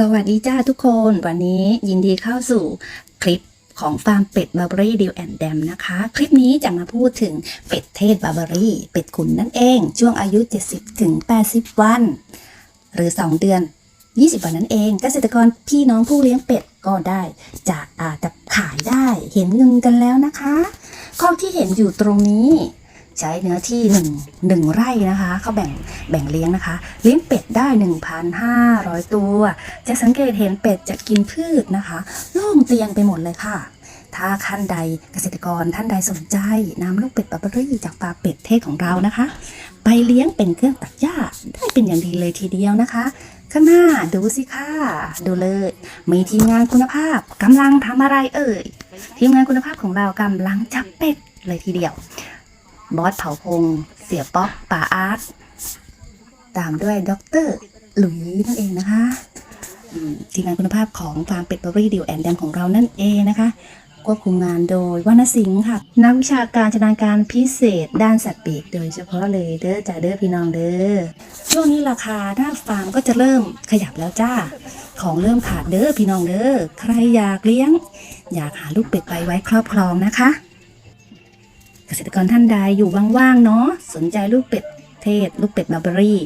สวัสดีจ้าทุกคน วันนี้ยินดีเข้าสู่คลิปของฟาร์มเป็ดบาร์เบอรี่ดิวแอนด์แดมนะคะ คลิปนี้จะมาพูดถึงเป็ดเทศบาร์เบอรี่ เป็ดขุนนั่นเอง ช่วงอายุ 70ถึง80 วัน หรือ 2 เดือน 20 วันนั่นเอง เกษตรกรพี่น้องผู้เลี้ยงเป็ดก็ได้จะอาจจะขายได้เห็นเงินกันแล้วนะคะข้อที่เห็นอยู่ตรงนี้ ใช้เนื้อที่หนึ่งหนึ่งไร่นะคะเขาแบ่งแบ่งเลี้ยงนะคะ เลี้ยงเป็ดได้ 1,500 ตัว จะสังเกตเห็นเป็ดจะกินพืชนะคะโล่งเตียงไปหมดเลยค่ะ ถ้าท่านใดเกษตรกรท่านใดสนใจนำลูกเป็ดบาร์เบอรี่จากฟาร์มเป็ดเทศของเรานะคะ ไปเลี้ยงเป็นเครื่องตัดหญ้าได้เป็นอย่างดีเลยทีเดียวนะคะข้างหน้าดูสิค่ะดูเลย มีทีมงานคุณภาพกำลังทำอะไรเอ่ยทีมงานคุณภาพของเรากำลังจับเป็ดเลยทีเดียว บอสเผาพงเสียป๊อกป่าอาร์ตตามด้วยด็อกเตอร์หลุยนั่นเองนะคะทีมงานคุณภาพของฟาร์มเป็ดเบอรี่ดิวแอนแดมของเรานั่นเองนะคะควบคุมงานโดยวรรณสิงห์ค่ะนักวิชาการชำนาญการพิเศษด้านสัตว์ปีกโดยเฉพาะเลยเด้อจ่าเด้อพี่น้องเด้อช่วงนี้ราคาหน้าฟาร์มก็จะเริ่มขยับแล้วจ้า ของเริ่มขาดเด้อพี่น้องเด้อใครอยากเลี้ยง อยากหาลูกเป็ดไปไว้ครอบครองนะคะ เกษตรกรท่านใดอยู่ว่างๆเนาะสนใจลูกเป็ดเทศ ลูกเป็ดบาร์เบอรี่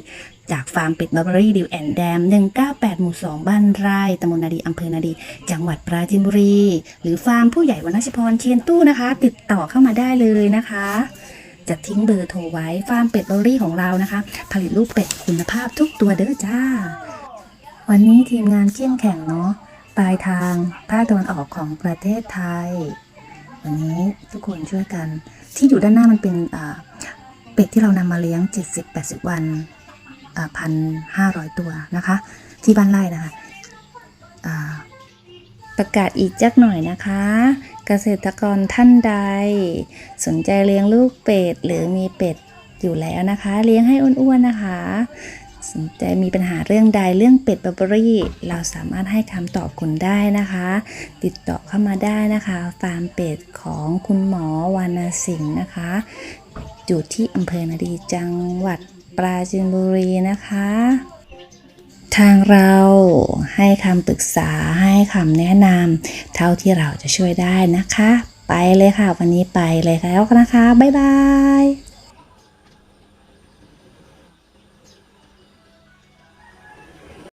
จากฟาร์มเป็ดบาร์เบอรี่ดิวแอนแดม 198 หมู่ 2 บ้านไร่ตำบลนาดีอำเภอนาดี จังหวัดปราจีนบุรี หรือฟาร์มผู้ใหญ่วรรณชพรเชียนตู้นะคะ ติดต่อเข้ามาได้เลยนะคะจะทิ้งเบอร์โทรไว้ฟาร์มเป็ดบาร์เบอรี่ของเรานะคะ ผลิตลูกเป็ดคุณภาพทุกตัวเด้อจ้า วันนี้ทีมงานเข้มแข็งเนาะปลายทางภาคตะวันออกของประเทศไทย วันนี้ทุกคนช่วยกัน ที่อยู่ด้านหน้ามันเป็นเป็ดที่เรานำมาเลี้ยง 70-80 วันพันห้าร้อยตัวนะคะ ที่บ้านไร่นะคะประกาศอีกจักหน่อยนะคะ เกษตรกรท่านใด สนใจเลี้ยงลูกเป็ดหรือมีเป็ดอยู่แล้วนะคะ เลี้ยงให้อ้วนๆนะคะ สนใจมีปัญหาเรื่องใดเรื่องเป็ดบาร์เบอรี่ เราสามารถให้คำตอบคุณได้นะคะ ติดต่อเข้ามาได้นะคะฟาร์มเป็ดของคุณหมอวานาสิงห์นะคะอยู่ที่อำเภอนาดีจังหวัดปราจีนบุรีนะคะ ทางเราให้คำปรึกษาให้คำแนะนำเท่าที่เราจะช่วยได้นะคะ ไปเลยค่ะวันนี้ไปเลยแล้วนะคะ บ๊ายบาย